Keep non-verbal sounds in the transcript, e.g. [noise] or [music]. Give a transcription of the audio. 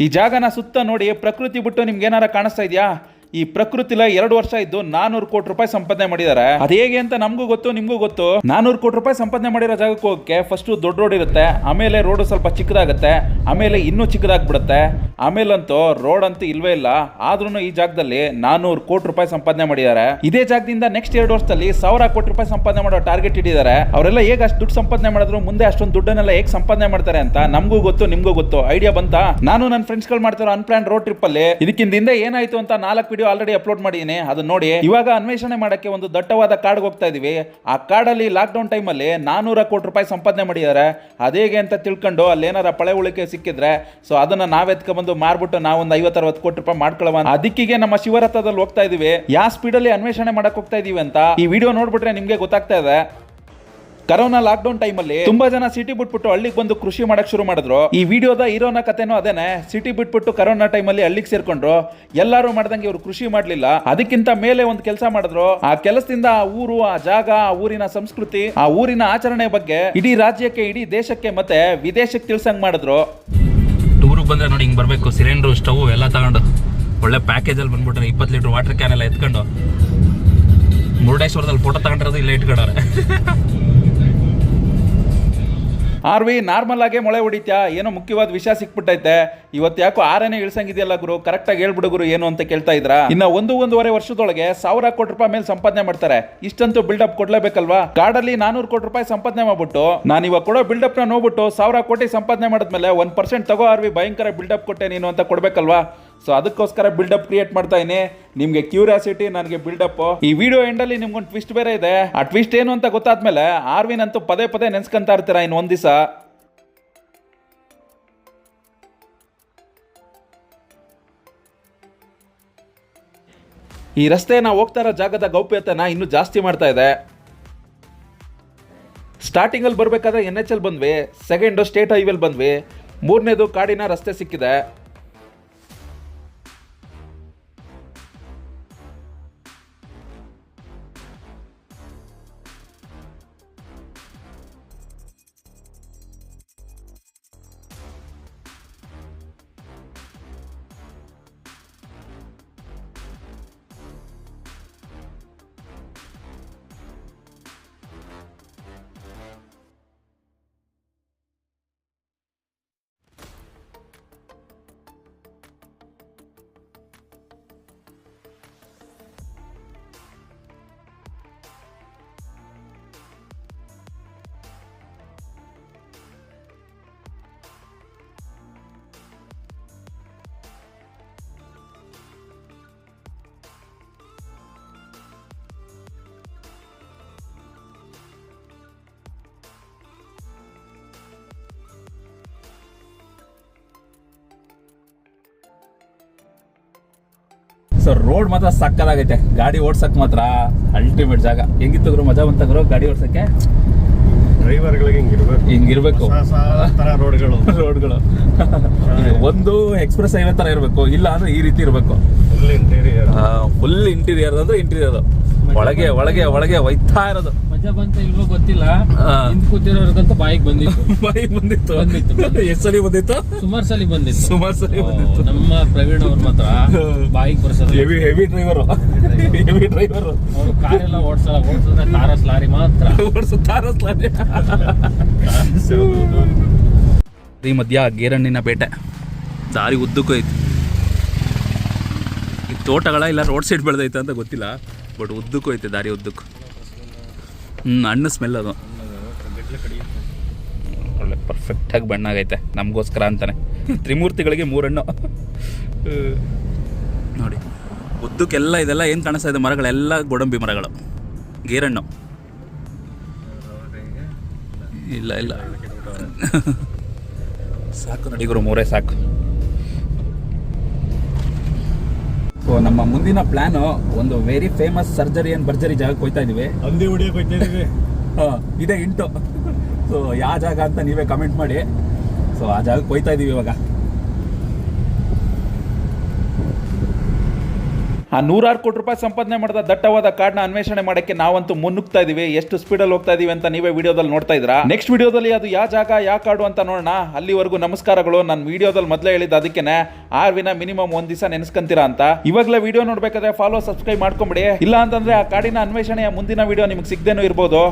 ಈ ಜಾಗನ ಸುತ್ತ ನೋಡಿ ಪ್ರಕೃತಿ ಬಿಟ್ಟು ನಿಮ್ಗೆ ಏನಾರ ಕಾಣಿಸ್ತಾ ಇದೆಯಾ? ಈ ಪ್ರಕೃತಿಲ ಎರಡು ವರ್ಷ ಇದ್ದು ನಾನೂರು ಕೋಟಿ ರೂಪಾಯಿ ಸಂಪಾದನೆ ಮಾಡಿದ್ದಾರೆ ಅದ್ ಹೇಗೆ ಅಂತ ನಮಗೂ ಗೊತ್ತು, ನಿಮಗೂ ಗೊತ್ತು. ನಾನೂರು ಕೋಟಿ ರೂಪಾಯಿ ಸಂಪಾದನೆ ಮಾಡಿರೋ ಜಾಗಕ್ಕೆ ಹೋಗಕ್ಕೆ ಫಸ್ಟ್ ದೊಡ್ಡ ರೋಡ್ ಇರುತ್ತೆ, ಆಮೇಲೆ ರೋಡ್ ಸ್ವಲ್ಪ ಚಿಕ್ಕದಾಗುತ್ತೆ, ಆಮೇಲೆ ಇನ್ನೂ ಚಿಕ್ಕದಾಗ್ಬಿಡುತ್ತೆ. ಆಮೇಲಂತೂ ರೋಡ್ ಅಂತೂ ಇಲ್ವೇ ಇಲ್ಲ ಆದ್ರೂ ಈ ಜಾಗದಲ್ಲಿ ನಾನೂರು ಕೋಟಿ ರೂಪಾಯಿ ಸಂಪಾದನೆ ಮಾಡಿದ್ದಾರೆ ಇದೇ ಜಾಗದಿಂದ ನೆಕ್ಸ್ಟ್ ಎರಡು ವರ್ಷದಲ್ಲಿ ಸಾವಿರ ಕೋಟಿ ರೂಪಾಯಿ ಸಂಪಾದನೆ ಮಾಡೋ ಟಾರ್ಗೆಟ್ ಇಟ್ಟಿದ್ದಾರೆ. ಅವರೆಲ್ಲ ಹೇಗೆ ಅಷ್ಟು ದುಡ್ಡು ಸಂಪಾದನೆ ಮಾಡಿದ್ರು, ಮುಂದೆ ಅಷ್ಟೊಂದು ದುಡ್ಡನ್ನೆಲ್ಲ ಹೇಗೆ ಸಂಪಾದನೆ ಮಾಡ್ತಾರೆ ಅಂತ ನಮಗೂ ಗೊತ್ತು, ನಿಮ್ಗೂ ಗೊತ್ತು. ಐಡಿಯಾ ಬಂತಾ? ನಾನು ನನ್ನ ಫ್ರೆಂಡ್ಸ್ಗಳು ಅನ್ ಅನ್ಪ್ಲಾನ್ ರೋಡ್ ಟ್ರಿಪ್ ಅಲ್ಲಿ ಇದಕ್ಕಿಂತ ಹಿಂದೆ ಏನಾಯ್ತು ಅಂತ ನಾಲ್ಕು ವಿಡಿಯೋ ಆಲ್ರೆಡಿ ಅಪ್ಲೋಡ್ ಮಾಡಿದೀನಿ ಅದನ್ನ ನೋಡಿ, ಇವಾಗ ಅನ್ವೇಷಣೆ ಮಾಡಕ್ಕೆ ಒಂದು ದಟ್ಟವಾದ ಕಾಡ್ಗೆ ಹೋಗ್ತಾ ಇದೀವಿ. ಆ ಕಾಡಲ್ಲಿ ಲಾಕ್ ಡೌನ್ ಟೈಮ್ ಅಲ್ಲಿ ನಾನೂರ ಕೋಟಿ ರೂಪಾಯಿ ಸಂಪಾದನೆ ಮಾಡಿದ್ದಾರೆ. ಅದೇಗೆ ಅಂತ ತಿಳ್ಕೊಂಡು ಅಲ್ಲಿ ಏನಾರ ಪಳೆ ಉಳಿಕೆ ಸಿಕ್ಕಿದ್ರೆ ಸೊ ಅದನ್ನ ನಾವೆತ್ಕ ಬಂದು ಮಾರ್ಬಿಟ್ಟು ನಾವೊಂದು ಐವತ್ತು ಅರವತ್ತು ಕೋಟಿ ರೂಪಾಯಿ ಮಾಡ್ಕೊಳ್ಳುವ ಅದಕ್ಕಿಗೆ ನಮ್ಮ ಶಿವರಥದಲ್ಲಿ ಹೋಗ್ತಾ ಇದೀವಿ. ಯಾವ ಸ್ಪೀಡಲ್ಲಿ ಅನ್ವೇಷಣೆ ಮಾಡಕ್ ಹೋಗ್ತಾ ಇದೀವಿ ಅಂತ ಈ ವಿಡಿಯೋ ನೋಡ್ಬಿಟ್ರೆ ನಿಮಗೆ ಗೊತ್ತಾಗ್ತಾ ಇದೆ. ಕರೋನಾ ಲಾಕ್ಡೌನ್ ಟೈಮಲ್ಲಿ ತುಂಬಾ ಜನ ಸಿಟಿ ಬಿಟ್ಬಿಟ್ಟು ಹಳ್ಳಿಗೆ ಬಂದು ಕೃಷಿ ಮಾಡಕ್ ಶುರು ಮಾಡಿದ್ರು. ಈ ವಿಡಿಯೋದ ಹೀರೋನ ಕಥೆನೂ ಅದೇನೆ. ಸಿಟಿ ಬಿಟ್ಬಿಟ್ಟು ಕರೋನಾ ಟೈಮಲ್ಲಿ ಹಳ್ಳಿಗೆ ಸೇರ್ಕೊಂಡ್ರು. ಎಲ್ಲರೂ ಮಾಡ್ದಂಗೆ ಇವರು ಕೃಷಿ ಮಾಡ್ಲಿಲ್ಲ. ಅದಕ್ಕಿಂತ ಮೇಲೆ ಒಂದು ಕೆಲಸ ಮಾಡಿದ್ರು. ಆ ಕೆಲಸದಿಂದ ಆ ಊರು, ಆ ಜಾಗ, ಆ ಊರಿನ ಸಂಸ್ಕೃತಿ, ಆ ಊರಿನ ಆಚರಣೆ ಬಗ್ಗೆ ಇಡೀ ರಾಜ್ಯಕ್ಕೆ, ಇಡೀ ದೇಶಕ್ಕೆ ಮತ್ತೆ ವಿದೇಶಕ್ಕೆ ತಿಳ್ಸಂಗ್ ಮಾಡಿದ್ರು. ಟೂರಿಗೆ ಬಂದ್ರೆ ನೋಡಿ ಹಿಂಗೆ ಬರಬೇಕು. ಸಿಲಿಂಡ್ರು, ಸ್ಟವ್ ಎಲ್ಲ ತಗೊಂಡು ಒಳ್ಳೆ ಪ್ಯಾಕೇಜಲ್ಲಿ ಬಂದ್ಬಿಟ್ರೆ ಇಪ್ಪತ್ತು ಲೀಟ್ರ್ ವಾಟರ್ ಕ್ಯಾನ್ ಎಲ್ಲ ಎತ್ಕೊಂಡು ಮುರುಡೇಶ್ವರದಲ್ಲಿ ಫೋಟೋ ತಗೊಂಡಿರೋದು ಇಲ್ಲೇ ಇಟ್ಕೊಂಡವ್ರೆ. [laughs] ಆರ್ ವಿ, ನಾರ್ಮಲ್ ಆಗೇ ಮೊಳೆ ಹೊಡಿತ್ಯಾ? ಏನೋ ಮುಖ್ಯವಾದ ವಿಷಯ ಸಿಕ್ಬಿಟ್ಟೈತೆ. ಇವತ್ತು ಯಾಕೋ ಆರನೇ ಇಳಿಸಂಗಿದೆಯಲ್ಲ ಗುರು? ಕರೆಕ್ಟಾಗಿ ಹೇಳ್ಬಿಡು ಗುರು, ಏನು ಅಂತ ಕೇಳ್ತಾ ಇದ್ರ? ಇನ್ನ ಒಂದು ಒಂದೂವರೆ ವರ್ಷದೊಳಗೆ ಸಾವಿರ ಕೋಟಿ ರೂಪಾಯಿ ಮೇಲೆ ಸಂಪಾದನೆ ಮಾಡ್ತಾರೆ. ಇಷ್ಟಂತೂ ಬಿಲ್ಡಪ್ ಕೊಡ್ಲೇಬೇಕಲ್ವಾ? ಕಾಡಲ್ಲಿ ನಾನೂರು ಕೋಟಿ ರೂಪಾಯಿ ಸಂಪಾದನೆ ಮಾಡ್ಬಿಟ್ಟು, ನಾನು ಇವಾಗ ಕೊಡೋ ಬಿಲ್ಡಪ್ನ ನೋಡ್ಬಿಟ್ಟು ಸಾವಿರ ಕೋಟಿ ಸಂಪಾದನೆ ಮಾಡಿದ್ಮೇಲೆ ಒಂದ್ ಪರ್ಸೆಂಟ್ ತಗೋ ಆರ್ ವಿ, ಭಯಂಕರ ಬಿಲ್ಡಪ್ ಕೊಟ್ಟೆ ನೀನು ಅಂತ ಕೊಡ್ಬೇಕಲ್ವಾ? ಸೊ ಅದಕ್ಕೋಸ್ಕರ ಬಿಲ್ಡಪ್ ಕ್ರಿಯೇಟ್ ಮಾಡ್ತಾ ಇದೀನಿ ನಿಮಗೆ ಕ್ಯೂರಿಯಾಸಿಟಿ ನನಗೆ ಬಿಲ್ಡಪ್ ಈ ವಿಡಿಯೋ ಎಂಡಲ್ಲಿ ನಿಮ್ಗೊಂದು ಟ್ವಿಸ್ಟ್ ಬೇರೆ ಇದೆ. ಆ ಟ್ವಿಸ್ಟ್ ಏನು ಅಂತ ಗೊತ್ತಾದ್ಮೇಲೆ ಆರ್ವಿನ್ ಅಂತೂ ಪದೇ ಪದೇ ನೆನ್ಸ್ಕೊಂತಾ ಇರ್ತೀರಾ ಇನ್ನು ಒಂದು ದಿವಸ? ಈ ರಸ್ತೆ ನಾವು ಹೋಗ್ತಾ ಇರೋ ಜಾಗದ ಗೌಪ್ಯತೆನ ಇನ್ನೂ ಜಾಸ್ತಿ ಮಾಡ್ತಾ ಇದೆ. ಸ್ಟಾರ್ಟಿಂಗಲ್ಲಿ ಬರಬೇಕಾದ್ರೆ ಎನ್ ಎಚ್ ಎಲ್ ಬಂದ್ವಿ. ಸೆಕೆಂಡು ಸ್ಟೇಟ್ ಹೈವೇಲ್ ಬಂದ್ವಿ. ಮೂರನೇದು ಕಾಡಿನ ರಸ್ತೆ ಸಿಕ್ಕಿದೆ. ಸೊ ರೋಡ್ ಮಾತ್ರ ಸಕ್ಕದಾಗೈತೆ. ಗಾಡಿ ಓಡ್ಸಕ್ ಮಾತ್ರ ಅಲ್ಟಿಮೇಟ್ ಜಾಗ. ಹೆಂಗಿತ್ತು ಗುರು ಮಜಾ ಬಂತ ಗುರು ಗಾಡಿ ಓಡ್ಸಕ್ಕೆ? ಡ್ರೈವರ್ಗಳಿಗೆ ಹಿಂಗಿರ್ಬೇಕು. ಹಿಂಗಿರ್ಬೇಕು ರೋಡ್ಗಳು. [laughs] ರೋಡ್ಗಳು. ಒಂದು ಎಕ್ಸ್ಪ್ರೆಸ್ ಹೈವೇ ತರ ಇರಬೇಕು. ಇಲ್ಲ ಅಂದ್ರೆ ಈ ರೀತಿ ಇರಬೇಕು. ಫುಲ್ ಇಂಟೀರಿಯರ್ ಫುಲ್ ಇಂಟೀರಿಯರ್ ಅಂದ್ರೆ ಇಂಟೀರಿಯರ್ ಒಳಗೆ ಒಳಗೆ ಒಳಗೆ ಒಯ್ತಾ ಇರೋದು. ಮಜಾ ಬಂತ ಇಲ್ವೋ ಗೊತ್ತಿಲ್ಲ. ಹಿಂದ್ ಕೂತಿರೋರ್ಗಂತೂ ಬಾಯಿಗೆ ಬಂದಿತ್ತು. [laughs] ಬಾಯಿಗೆ ಬಂದಿತ್ತು. ಬಂದಿತ್ತು. ಎಷ್ಟು ಸಲ ಬಂದಿತ್ತು? ಸುಮಾರು ಸಲ ಬಂದಿತ್ತು. ಸುಮಾರು ಸಲ ಬಂದಿತ್ತು. ನಮ್ಮ ಪ್ರವೀಣ್ ಅವ್ರ ಮಾತ್ರ ಬಾಯಿಗೆ ಬರ್ಸೋದು heavy heavy driver heavy driver ಅವ್ರು ಕಾರೆಲ್ಲ ಓಡಿಸಲ್ಲ ಓಡಿಸಿದ್ರೆ ತಾರಸ್ ಲಾರಿ ಮಾತ್ರ. ಓಡಿಸುತ್ತಾರ ಈ ಮಧ್ಯ ಗೇರಣ್ಣಿನ ಬೇಟೆ ದಾರಿ ಉದ್ದಕ್ಕೂ ಐತಿ. ಈ ತೋಟಗಳ ಇಲ್ಲ ರೋಡ್ ಸೈಡ್ ಬೆಳೆದೈತೆ ಅಂತ ಗೊತ್ತಿಲ್ಲ ಬಟ್ ಉದ್ದಕ್ಕೂ ಐತೆ ದಾರಿ ಉದ್ದಕ್ಕೂ. ಹ್ಞೂ ಹಣ್ಣು ಸ್ಮೆಲ್ ಅದು. ಒಳ್ಳೆ ಪರ್ಫೆಕ್ಟಾಗಿ ಬಣ್ಣ ಆಗೈತೆ ನಮಗೋಸ್ಕರ ಅಂತಾನೆ. ತ್ರಿಮೂರ್ತಿಗಳಿಗೆ ಮೂರಣ್ಣು. ನೋಡಿ ಉದ್ದಕ್ಕೆಲ್ಲ ಇದೆಲ್ಲ ಏನು ಕಾಣಿಸ್ತಾ ಇದೆ? ಮರಗಳೆಲ್ಲ ಗೋಡಂಬಿ ಮರಗಳು. ಗೇರಣ್ಣು. ಇಲ್ಲ ಇಲ್ಲ. ಸಾಕು ನಡಿಗರು ಮೂರೇ ಸಾಕು. ಸೊ ನಮ್ಮ ಮುಂದಿನ ಪ್ಲಾನ್ ಒಂದು ವೆರಿ ಫೇಮಸ್ ಸರ್ಜರಿ ಅಂಡ್ ಭರ್ಜರಿ ಜಾಗಕ್ಕೆ ಹೋಗ್ತಾ ಇದೀವಿ. ಹಂದಿ ಹೊಡಿಯಕ್ ಹೋಯ್ತಾ ಇದೀವಿ. ಹ ಇದೇ ಇಂಟು ಸೊ ಯಾವ ಜಾಗ ಅಂತ ನೀವೇ ಕಮೆಂಟ್ ಮಾಡಿ. ಸೊ ಆ ಜಾಗಕ್ಕೆ ಹೋಗ್ತಾ ಇದೀವಿ ಇವಾಗ. ಆ ನೂರಾರು ಕೋಟಿ ರೂಪಾಯಿ ಸಂಪಾದನೆ ಮಾಡಿದ ದಟ್ಟವಾದ ಕಾರ್ಡ್ನ ಅನ್ವೇಷಣೆ ಮಾಡೋಕ್ಕೆ ನಾವಂತೂ ಮುನ್ನುಗ್ತಾ ಇದೀವಿ. ಎಷ್ಟು ಸ್ಪೀಡಲ್ಲಿ ಹೋಗ್ತಾ ಇದೀವಿ ಅಂತ ನೀವೇ ವಿಡಿಯೋದಲ್ಲಿ ನೋಡ್ತಾ ಇದ್ರಾ ನೆಕ್ಸ್ಟ್ ವಿಡಿಯೋದಲ್ಲಿ ಅದು ಯಾವ ಜಾಗ ಯಾವ ಕಾರ್ಡು ಅಂತ ನೋಡೋಣ. ಅಲ್ಲಿವರೆಗೂ ನಮಸ್ಕಾರಗಳು. ನಾನು ವಿಡಿಯೋದಲ್ಲಿ ಮೊದಲೇ ಹೇಳಿದ್ದು ಅದಕ್ಕೇನೆ. ಆರ್ ವಿನ ಮಿನಿಮಮ್ ಒಂದ್ ದಿವಸ ನೆನೆಸ್ಕೊಂತೀರಾ ಅಂತ. ಇವಾಗಲೇ ವಿಡಿಯೋ ನೋಡಬೇಕಾದ್ರೆ ಫಾಲೋ ಸಬ್ಸ್ಕ್ರೈಬ್ ಮಾಡ್ಕೊಂಬಿಡಿ. ಇಲ್ಲ ಅಂತಂದ್ರೆ ಆ ಕಾಡಿನ ಅನ್ವೇಷಣೆಯ ಮುಂದಿನ ವಿಡಿಯೋ ನಿಮ್ಗೆ ಸಿಗದೇನೂ ಇರ್ಬೋದು.